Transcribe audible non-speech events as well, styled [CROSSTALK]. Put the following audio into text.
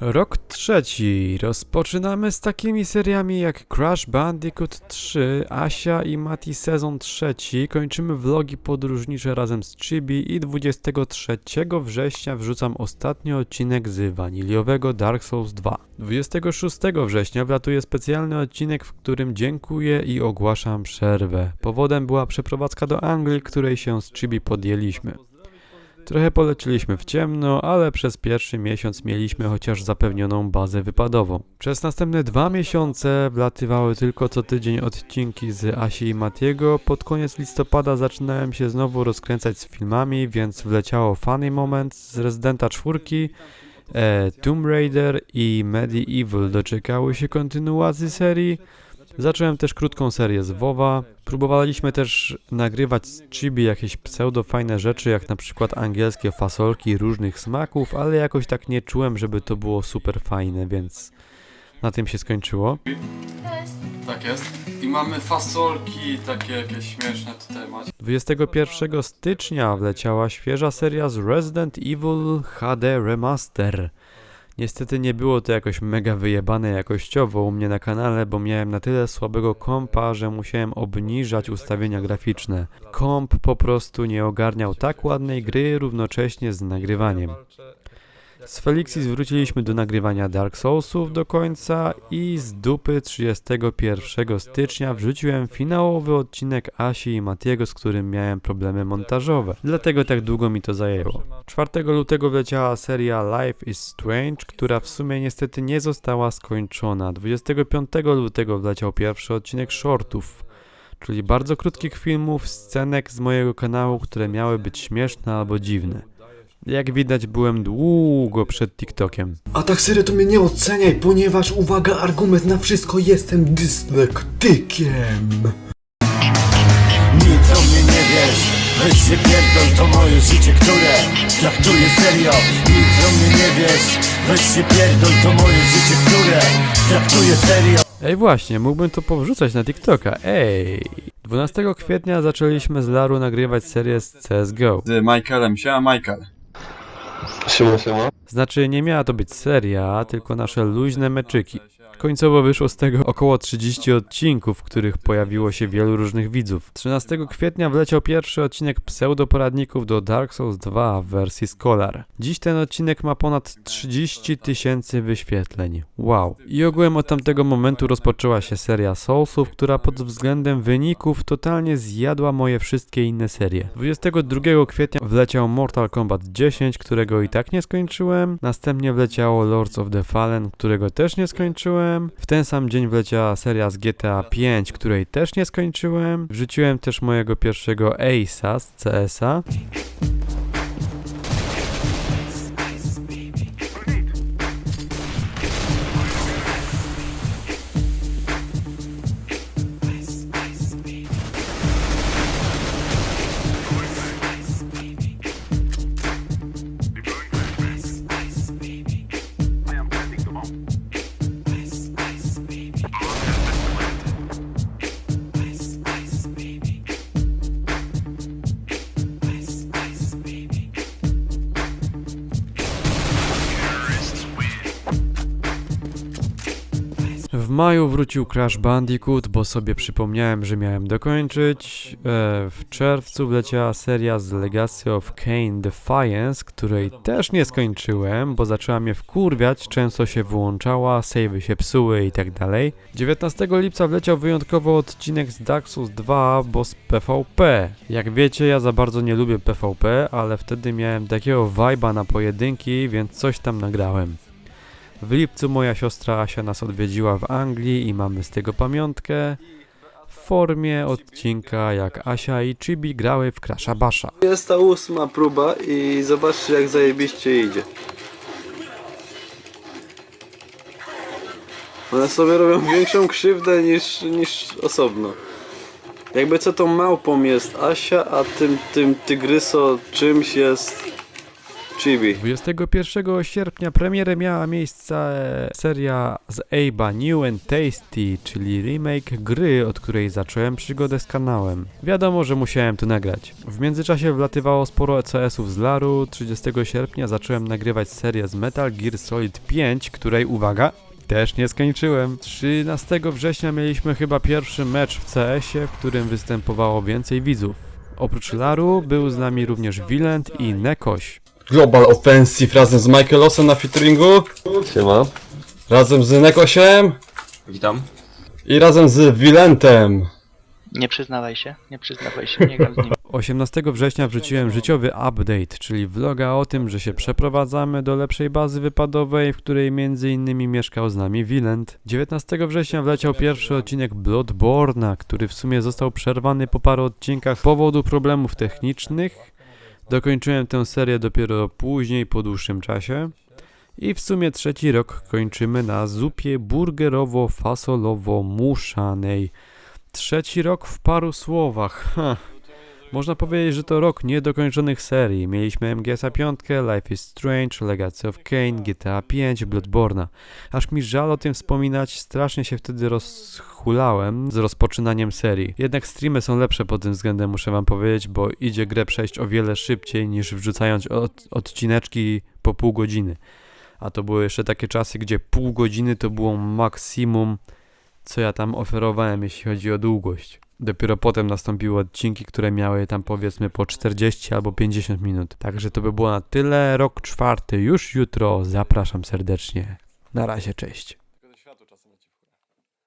Rok trzeci. Rozpoczynamy z takimi seriami jak Crash Bandicoot 3, Asia i Mati sezon trzeci. Kończymy vlogi podróżnicze razem z Chibi i 23 września wrzucam ostatni odcinek z waniliowego Dark Souls 2. 26 września wlatuje specjalny odcinek, w którym dziękuję i ogłaszam przerwę. Powodem była przeprowadzka do Anglii, której się z Chibi podjęliśmy. Trochę poleciliśmy w ciemno, ale przez pierwszy miesiąc mieliśmy chociaż zapewnioną bazę wypadową. Przez następne dwa miesiące wlatywały tylko co tydzień odcinki z Asi i Matiego. Pod koniec listopada zaczynałem się znowu rozkręcać z filmami, więc wleciało Funny Moment z Residenta 4, e, Tomb Raider i Medieval doczekały się kontynuacji serii. Zacząłem też krótką serię z WoWa. Próbowaliśmy też nagrywać z Chibi jakieś pseudo fajne rzeczy, jak na przykład angielskie fasolki różnych smaków, ale jakoś tak nie czułem, żeby to było super fajne, więc na tym się skończyło. Tak jest. I mamy fasolki takie jakieś śmieszne tutaj macie. 21 stycznia wleciała świeża seria z Resident Evil HD Remaster. Niestety nie było to jakoś mega wyjebane jakościowo u mnie na kanale, bo miałem na tyle słabego kompa, że musiałem obniżać ustawienia graficzne. Komp po prostu nie ogarniał tak ładnej gry równocześnie z nagrywaniem. Z Felixis wróciliśmy do nagrywania Dark Soulsów do końca i z dupy 31 stycznia wrzuciłem finałowy odcinek Asi i Matiego, z którym miałem problemy montażowe. Dlatego tak długo mi to zajęło. 4 lutego wleciała seria Life is Strange, która w sumie niestety nie została skończona. 25 lutego wleciał pierwszy odcinek shortów. Czyli bardzo krótkich filmów, scenek z mojego kanału, które miały być śmieszne albo dziwne. Jak widać, byłem długo przed TikTokiem. A tak serio to mnie nie oceniaj, ponieważ uwaga, argument na wszystko jestem dyslektykiem. Nic o mnie nie wiesz Weź się pierdol, to moje życie, które traktuję serio Nic o mnie nie wiesz Weź się pierdol, to moje życie, które traktuję serio Ej, właśnie, mógłbym to powrzucać na TikToka. Ej! 12 kwietnia zaczęliśmy z Laru nagrywać serię z CSGO. Z Michaelem, siema Michael. Siema, siema. Znaczy, nie miała to być seria, tylko nasze luźne meczyki. Końcowo wyszło z tego około 30 odcinków, w których pojawiło się wielu różnych widzów. 13 kwietnia wleciał pierwszy odcinek pseudoporadników do Dark Souls 2 w wersji Scholar. Dziś ten odcinek ma ponad 30 tysięcy wyświetleń. Wow. I ogółem od tamtego momentu rozpoczęła się seria Soulsów, która pod względem wyników totalnie zjadła moje wszystkie inne serie. 22 kwietnia wleciał Mortal Kombat 10, którego i tak nie skończyłem. Następnie wleciało Lords of the Fallen, którego też nie skończyłem. W ten sam dzień wleciała seria z GTA 5, której też nie skończyłem. Wrzuciłem też mojego pierwszego Ace'a z CS-a. Maju wrócił Crash Bandicoot, bo sobie przypomniałem, że miałem dokończyć. E, w czerwcu wleciała seria z Legacy of Kane Defiance, której też nie skończyłem, bo zaczęła mnie wkurwiać, często się wyłączała, savey się psuły i tak dalej. 19 lipca wleciał wyjątkowo odcinek z Dark Souls 2, bo z PvP. Jak wiecie, ja za bardzo nie lubię PvP, ale wtedy miałem takiego vibe'a na pojedynki, więc coś tam nagrałem. W lipcu moja siostra Asia nas odwiedziła w Anglii i mamy z tego pamiątkę w formie odcinka jak Asia i Chibi grały w Crasha Basha. Jest ta ósma próba i zobaczcie jak zajebiście idzie. One sobie robią większą krzywdę niż, niż osobno. Jakby co tą małpą jest Asia, a tym, tym tygryso czymś jest Chibi. 21 sierpnia premierę miała miejsce seria z Abe'a New and Tasty, czyli remake gry, od której zacząłem przygodę z kanałem. Wiadomo, że musiałem to nagrać. W międzyczasie wlatywało sporo ECS-ów z Laru. 30 sierpnia zacząłem nagrywać serię z Metal Gear Solid 5, której, uwaga, też nie skończyłem. 13 września mieliśmy chyba pierwszy mecz w CS-ie, w którym występowało więcej widzów. Oprócz Laru był z nami również Wilent i Nekoś. Global Offensive razem z Michaelosem na featuringu, Siema. razem z Nekosiem Witam. i razem z Wilentem. Nie przyznawaj się, nie przyznawaj się, nie gram z nim. [LAUGHS] 18 września wrzuciłem życiowy update, czyli vloga o tym, że się przeprowadzamy do lepszej bazy wypadowej, w której między innymi mieszkał z nami Wilent. 19 września wleciał pierwszy odcinek Bloodborna, który w sumie został przerwany po paru odcinkach z powodu problemów technicznych. Dokończyłem tę serię dopiero później, po dłuższym czasie. I w sumie trzeci rok kończymy na zupie burgerowo-fasolowo-muszanej. Trzeci rok w paru słowach. Ha. Można powiedzieć, że to rok niedokończonych serii. Mieliśmy MGS-a 5, Life is Strange, Legacy of Kane, GTA 5, Bloodborna. Aż mi żal o tym wspominać, strasznie się wtedy rozchulałem z rozpoczynaniem serii. Jednak streamy są lepsze pod tym względem, muszę wam powiedzieć, bo idzie grę przejść o wiele szybciej niż wrzucając od, odcineczki po pół godziny. A to były jeszcze takie czasy, gdzie pół godziny to było maksimum co ja tam oferowałem, jeśli chodzi o długość. Dopiero potem nastąpiły odcinki, które miały tam powiedzmy po 40 albo 50 minut. Także to by było na tyle. Rok czwarty już jutro. Zapraszam serdecznie. Na razie, cześć.